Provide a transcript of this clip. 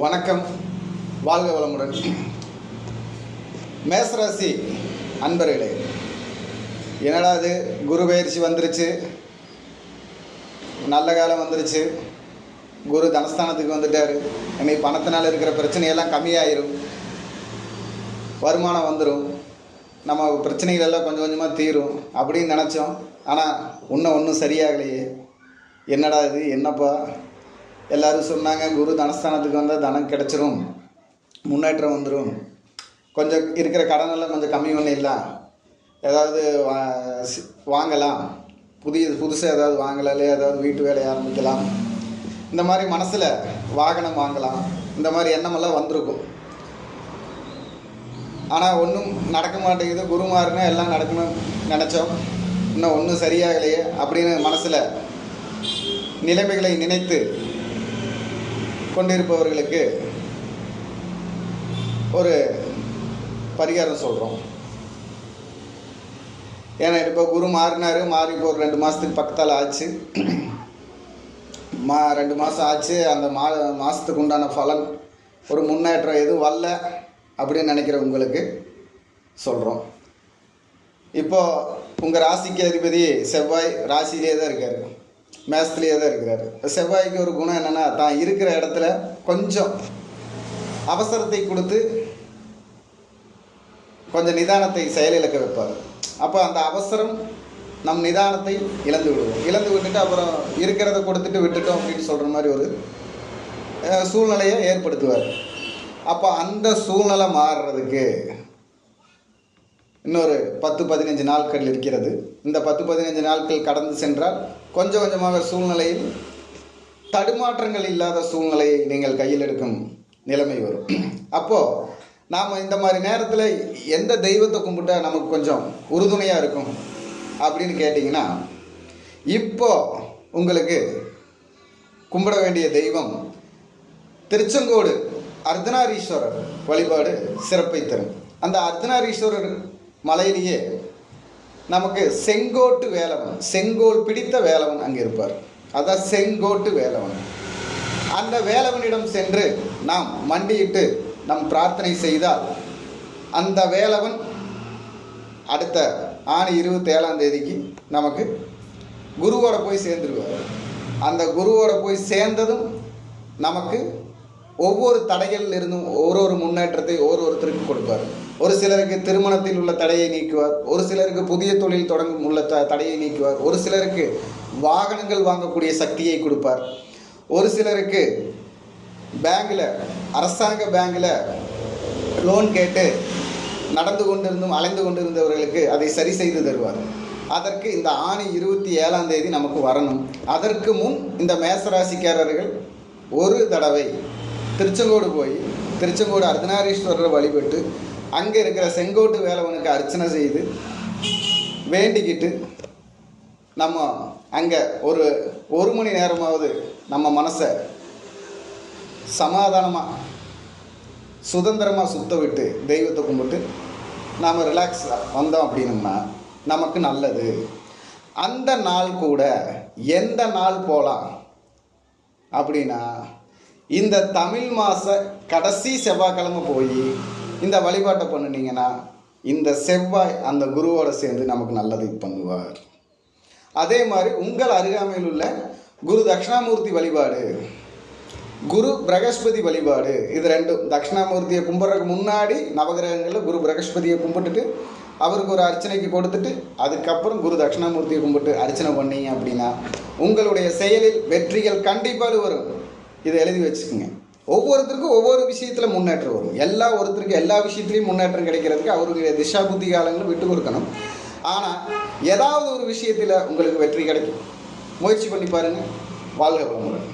வணக்கம். வாழ்க வளமுடன். மேசராசி அன்பர்களே என்னடா இது? குரு பயிற்சி வந்துருச்சு. நல்ல காலம் வந்துருச்சு. குரு தனஸ்தானத்துக்கு வந்துட்டார். இன்னைக்கு பணத்தினால் இருக்கிற பிரச்சனையெல்லாம் கம்மியாயிரும். வருமானம் வந்துடும் நம்ம பிரச்சனைகள் எல்லாம் கொஞ்சம் கொஞ்சமாக தீரும் அப்படின்னு நினச்சோம். ஆனால் இன்னும் ஒன்றும் சரியாகலையே. என்னடா இது? என்னப்பா? எல்லாரும் சொன்னாங்க குரு தனஸ்தானத்துக்கு வந்தால் தனம் கிடச்சிரும். முன்னேற்றம் வந்துடும் கொஞ்சம் இருக்கிற கடனெல்லாம் கொஞ்சம் கம்மி பண்ணிடலாம். ஏதாவது வாங்கலாம். புதிய புதுசாக ஏதாவது வாங்கலாம் இல்லை ஏதாவது வீட்டு வேலையை ஆரம்பிக்கலாம். இந்த மாதிரி மனசில் வாகனம் வாங்கலாம். இந்த மாதிரி எண்ணமெல்லாம் வந்திருக்கும். ஆனால் ஒன்றும் நடக்க மாட்டேங்குது. குருமாருன்னா எல்லாம் நடக்கணும் நினச்சோம். இன்னும் ஒன்றும் சரியாகலையே அப்படின்னு மனசில் நிலைமைகளை நினைத்து கொண்டிருப்பவர்களுக்கு ஒரு பரிகாரம் சொல்கிறோம் ஏன்னா இப்போ குரு மாறினார் மாறி இப்போ ஒரு ரெண்டு மாதத்துக்கு பக்கத்தால் ஆச்சு. மா ரெண்டு மாதம் ஆச்சு அந்த மா மாதத்துக்கு உண்டான பலன் ஒரு முன்னேற்றம் எதுவும் வரல அப்படின்னு நினைக்கிற உங்களுக்கு சொல்கிறோம் இப்போ உங்கள் ராசிக்கு அதிபதி செவ்வாய் ராசியிலே தான் இருக்கார். மேசத்துலேயே தான் இருக்கிறாரு. செவ்வாய்க்கு ஒரு குணம் என்னென்னா தான் இருக்கிற இடத்துல கொஞ்சம் அவசரத்தை கொடுத்து கொஞ்சம் நிதானத்தை செயலிழக்க வைப்பார். அப்போ அந்த அவசரம் நம் நிதானத்தை இழந்து விடுவோம். இழந்து விட்டுட்டு அப்புறம் இருக்கிறத கொடுத்துட்டு விட்டுட்டோம் அப்படின்னு சொல்கிற மாதிரி ஒரு சூழ்நிலையை ஏற்படுத்துவார். அப்போ அந்த சூழ்நிலை மாறுறதுக்கு இன்னொரு பத்து பதினஞ்சு நாட்கள் இருக்கிறது. இந்த பத்து பதினஞ்சு நாட்கள் கடந்து சென்றால் கொஞ்சம் கொஞ்சமாக சூழ்நிலையில் தடுமாற்றங்கள் இல்லாத சூழ்நிலையை நீங்கள் கையில் எடுக்கும் நிலைமை வரும். அப்போது நாம் இந்த மாதிரி நேரத்தில் எந்த தெய்வத்தை கும்பிட்டா நமக்கு கொஞ்சம் உறுதுணையாக இருக்கும் அப்படின்னு கேட்டிங்கன்னா இப்போ உங்களுக்கு கும்பிட வேண்டிய தெய்வம் திருச்செங்கோடு அர்த்தநாரீஸ்வரர் வழிபாடு சிறப்பை தரும். அந்த அர்த்தநாரீஸ்வரர் மலையிலேயே நமக்கு செங்கோட்டு வேலவன் செங்கோல் பிடித்த வேலவன் அங்கே இருப்பார். அதான் செங்கோட்டு வேலவன். அந்த வேலவனிடம் சென்று நாம் மண்டியிட்டு நம் பிரார்த்தனை செய்தால் அந்த வேலவன் அடுத்த ஆணி இருபத்தி ஏழாம் தேதிக்கு நமக்கு குருவோட போய் சேர்ந்துருவார். அந்த குருவோட போய் சேர்ந்ததும் நமக்கு ஒவ்வொரு தடைகளில் இருந்தும் ஒரு ஒரு முன்னேற்றத்தை ஒரு ஒருத்தருக்கு கொடுப்பார். ஒரு சிலருக்கு திருமணத்தில் உள்ள தடையை நீக்குவார் ஒரு சிலருக்கு புதிய தொழில் தொடங்கும் உள்ள த தடையை நீக்குவார் ஒரு சிலருக்கு வாகனங்கள் வாங்கக்கூடிய சக்தியை கொடுப்பார். ஒரு சிலருக்கு பேங்கில் அரசாங்க பேங்கில் லோன் கேட்டு நடந்து கொண்டிருந்தும் அலைந்து கொண்டிருந்தவர்களுக்கு அதை சரி செய்து தருவார். அதற்கு இந்த ஆணி இருபத்தி ஏழாம் தேதி நமக்கு வரணும். அதற்கு முன் இந்த மேசராசிக்காரர்கள் ஒரு தடவை திருச்செங்கோடு போய் திருச்செங்கோடு அர்த்தநாரீஸ்வரரை வழிபட்டு அங்கே இருக்கிற செங்கோட்டு வேலவனுக்கு அர்ச்சனை செய்து வேண்டிக்கிட்டு நம்ம அங்கே ஒரு ஒரு மணி நேரமாவது நம்ம மனசை சமாதானமாக சுதந்திரமாக சுத்த விட்டு தெய்வத்தை கும்பிட்டு நாம் ரிலாக்ஸாக வந்தோம் அப்படின்னம்னா நமக்கு நல்லது. அந்த நாள் கூட எந்த நாள் போகலாம் அப்படின்னா இந்த தமிழ் மாத கடைசி செவ்வாய்க்கிழமை போய் இந்த வழிபாட்டை பண்ணுனீங்கன்னா இந்த செவ்வாய் அந்த குருவோட சேர்ந்து நமக்கு நல்லது பண்ணுவார். அதே மாதிரி உங்கள் அருகாமையில் உள்ள குரு தட்சிணாமூர்த்தி வழிபாடு குரு பிரகஸ்பதி வழிபாடு இது ரெண்டும் தட்சிணாமூர்த்தியை கும்பிட்றதுக்கு முன்னாடி நவகிரகங்களில் குரு பிரகஸ்பதியை கும்பிட்டுட்டு அவருக்கு ஒரு அர்ச்சனைக்கு கொடுத்துட்டு அதுக்கப்புறம் குரு தட்சிணாமூர்த்தியை கும்பிட்டு அர்ச்சனை பண்ணீங்க அப்படின்னா உங்களுடைய செயலில் வெற்றிகள் கண்டிப்பாக வரும். இதை எழுதி வச்சுக்கோங்க. ஒவ்வொருத்தருக்கும் ஒவ்வொரு விஷயத்தில் முன்னேற்றம் வரும். எல்லா ஒருத்தருக்கும் எல்லா விஷயத்துலையும் முன்னேற்றம் கிடைக்கிறதுக்கு அவருடைய திசா புத்தி காலங்களும் விட்டு கொடுக்கணும். ஆனால் ஏதாவது ஒரு விஷயத்தில் உங்களுக்கு வெற்றி கிடைக்கும். முயற்சி பண்ணி பாருங்கள் வாழ்க வளமுடன்.